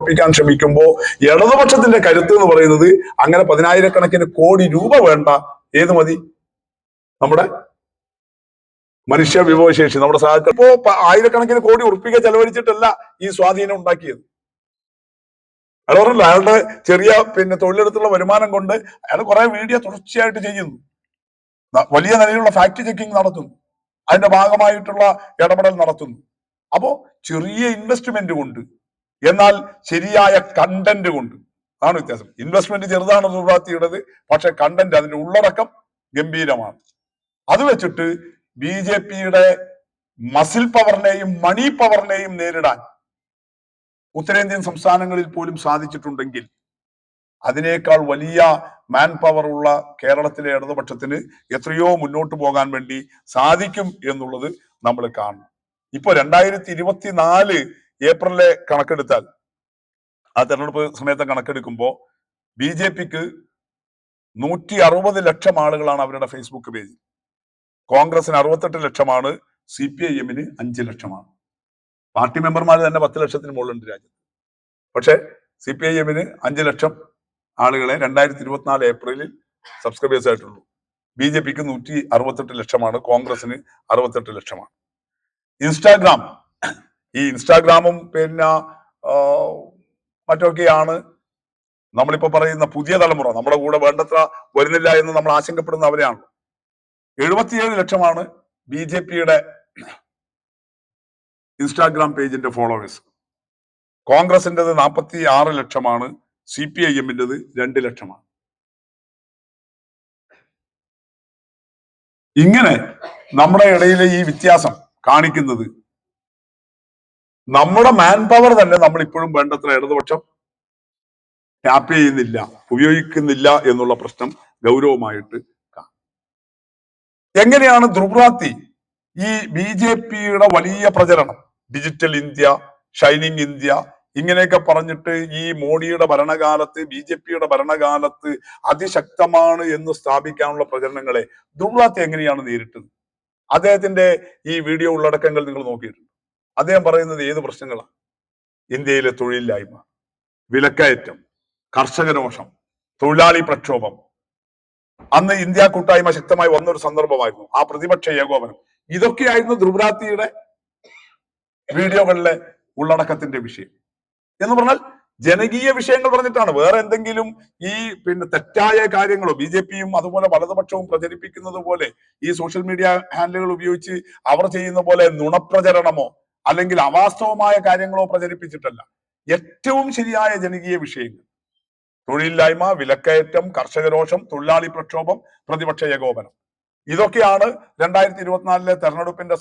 പ്പിക്കാൻ ശ്രമിക്കുമ്പോൾ ഇടതുപക്ഷത്തിന്റെ കരുത്ത് എന്ന് പറയുന്നത് അങ്ങനെ പതിനായിരക്കണക്കിന് കോടി രൂപ വേണ്ട. ഏത് മതി? നമ്മുടെ മനുഷ്യ വിഭവശേഷി നമ്മുടെ സാഹചര്യം ഇപ്പോ ആയിരക്കണക്കിന് കോടി ഉറപ്പിക്കാൻ ചെലവഴിച്ചിട്ടല്ല ഈ സ്വാധീനം ഉണ്ടാക്കിയത്. അയാൾ പറഞ്ഞില്ല അയാളുടെ ചെറിയ പിന്നെ തൊഴിലെടുത്തുള്ള വരുമാനം കൊണ്ട് അയാൾ കുറെ വീഡിയോ തുടർച്ചയായിട്ട് ചെയ്യുന്നു. വലിയ നിലയിലുള്ള ഫാക്ട് ചെക്കിംഗ് നടത്തുന്നു. അതിന്റെ ഭാഗമായിട്ടുള്ള ഇടപെടൽ നടത്തുന്നു. അപ്പോ ചെറിയ ഇൻവെസ്റ്റ്മെന്റ് കൊണ്ട് എന്നാൽ ശരിയായ കണ്ടന്റ് കൊണ്ട്. അതാണ് വ്യത്യാസം. ഇൻവെസ്റ്റ്മെന്റ് ചെറുതാണ് സുബ്രാത്തിയുടേത് പക്ഷെ കണ്ടന്റ് അതിന്റെ ഉള്ളടക്കം ഗംഭീരമാണ്. അത് വെച്ചിട്ട് ബി ജെ പിയുടെ മസിൽ പവറിനെയും മണി പവറിനെയും നേരിടാൻ ഉത്തരേന്ത്യൻ സംസ്ഥാനങ്ങളിൽ പോലും സാധിച്ചിട്ടുണ്ടെങ്കിൽ അതിനേക്കാൾ വലിയ മാൻ പവർ ഉള്ള കേരളത്തിലെ ഇടതുപക്ഷത്തിന് എത്രയോ മുന്നോട്ട് പോകാൻ വേണ്ടി സാധിക്കും എന്നുള്ളത് നമ്മൾ കാണണം. ഇപ്പൊ രണ്ടായിരത്തി ഇരുപത്തിനാല് ഏപ്രിലെ കണക്കെടുത്താൽ ആ തെരഞ്ഞെടുപ്പ് സമയത്തെ കണക്കെടുക്കുമ്പോൾ ബി ജെ പിക്ക് നൂറ്റി അറുപത് ലക്ഷം ആളുകളാണ് അവരുടെ ഫേസ്ബുക്ക് പേജ്. കോൺഗ്രസിന് അറുപത്തെട്ട് ലക്ഷമാണ് സി പി ഐ എമ്മിന് അഞ്ച് ലക്ഷമാണ്. പാർട്ടി മെമ്പർമാർ തന്നെ പത്ത് ലക്ഷത്തിന് മുകളിലുണ്ട് രാജ്യത്ത്. പക്ഷേ സി പി ഐ എമ്മിന് അഞ്ച് ലക്ഷം ആളുകളെ രണ്ടായിരത്തി ഇരുപത്തിനാല് ഏപ്രിലിൽ സബ്സ്ക്രൈബേഴ്സ് ആയിട്ടുള്ളൂ. ബി ജെ പിക്ക് നൂറ്റി അറുപത്തെട്ട് ലക്ഷമാണ് കോൺഗ്രസിന് അറുപത്തെട്ട് ലക്ഷമാണ്. ഇൻസ്റ്റാഗ്രാം ഈ ഇൻസ്റ്റാഗ്രാമും പിന്നെ മറ്റൊക്കെയാണ് നമ്മളിപ്പോ പറയുന്ന പുതിയ തലമുറ. നമ്മുടെ കൂടെ വേണ്ടത്ര വരുന്നില്ല എന്ന് നമ്മൾ ആശങ്കപ്പെടുന്ന അവരെയാണ്. എഴുപത്തിയേഴ് ലക്ഷമാണ് ബി ജെ പിയുടെ ഇൻസ്റ്റാഗ്രാം പേജിന്റെ ഫോളോവേഴ്സ്. കോൺഗ്രസിന്റെത് നാൽപ്പത്തി ആറ് ലക്ഷമാണ് സി പി ഐ എമ്മിന്റെത് രണ്ട് ലക്ഷമാണ്. ഇങ്ങനെ നമ്മുടെ ഇടയിലെ ഈ വ്യത്യാസം കാണിക്കുന്നത് നമ്മുടെ മാൻ പവർ തന്നെ നമ്മൾ ഇപ്പോഴും വേണ്ടത്ര ഇടതുപക്ഷം ടാപ്പ് ചെയ്യുന്നില്ല ഉപയോഗിക്കുന്നില്ല എന്നുള്ള പ്രശ്നം ഗൗരവമായിട്ട് എങ്ങനെയാണ് ധ്രുവ്രാത്തി ഈ ബി ജെ പിയുടെ വലിയ പ്രചരണം? ഡിജിറ്റൽ ഇന്ത്യ ഷൈനിങ് ഇന്ത്യ ഇങ്ങനെയൊക്കെ പറഞ്ഞിട്ട് ഈ മോഡിയുടെ ഭരണകാലത്ത് ബി ജെ പിയുടെ ഭരണകാലത്ത് അതിശക്തമാണ് എന്ന് സ്ഥാപിക്കാനുള്ള പ്രചരണങ്ങളെ ധ്രുവ്രാത്തി എങ്ങനെയാണ് നേരിട്ടത്? അദ്ദേഹത്തിന്റെ ഈ വീഡിയോ ഉള്ളടക്കങ്ങൾ നിങ്ങൾ നോക്കിയിട്ടുണ്ട്. അദ്ദേഹം പറയുന്നത് ഏത് പ്രശ്നങ്ങളാണ് ഇന്ത്യയിലെ തൊഴിലില്ലായ്മ വിലക്കയറ്റം കർഷകരോഷം തൊഴിലാളി പ്രക്ഷോഭം. അന്ന് ഇന്ത്യ കൂട്ടായ്മ ശക്തമായി വന്നൊരു സന്ദർഭമായിരുന്നു. ആ പ്രതിപക്ഷ ഏകോപനം. ഇതൊക്കെയായിരുന്നു ധ്രുവരാത്തിയുടെ വീഡിയോകളിലെ ഉള്ളടക്കത്തിന്റെ വിഷയം. എന്ന് പറഞ്ഞാൽ ജനകീയ വിഷയങ്ങൾ പറഞ്ഞിട്ടാണ്. വേറെ എന്തെങ്കിലും ഈ പിന്നെ തെറ്റായ കാര്യങ്ങളോ ബി ജെ പിയും അതുപോലെ വലതുപക്ഷവും പ്രചരിപ്പിക്കുന്നത് പോലെ ഈ സോഷ്യൽ മീഡിയ ഹാൻഡിലുകൾ ഉപയോഗിച്ച് അവർ ചെയ്യുന്ന പോലെ നുണപ്രചരണമോ അല്ലെങ്കിൽ അവാസ്തവമായ കാര്യങ്ങളോ പ്രചരിപ്പിച്ചിട്ടല്ല. ഏറ്റവും ശരിയായ ജനകീയ വിഷയങ്ങൾ. തൊഴിലില്ലായ്മ വിലക്കയറ്റം കർഷകരോഷം തൊഴിലാളി പ്രക്ഷോഭം പ്രതിപക്ഷ ഏകോപനം. ഇതൊക്കെയാണ് രണ്ടായിരത്തി ഇരുപത്തിനാലിലെ തെരഞ്ഞെടുപ്പിന്റെ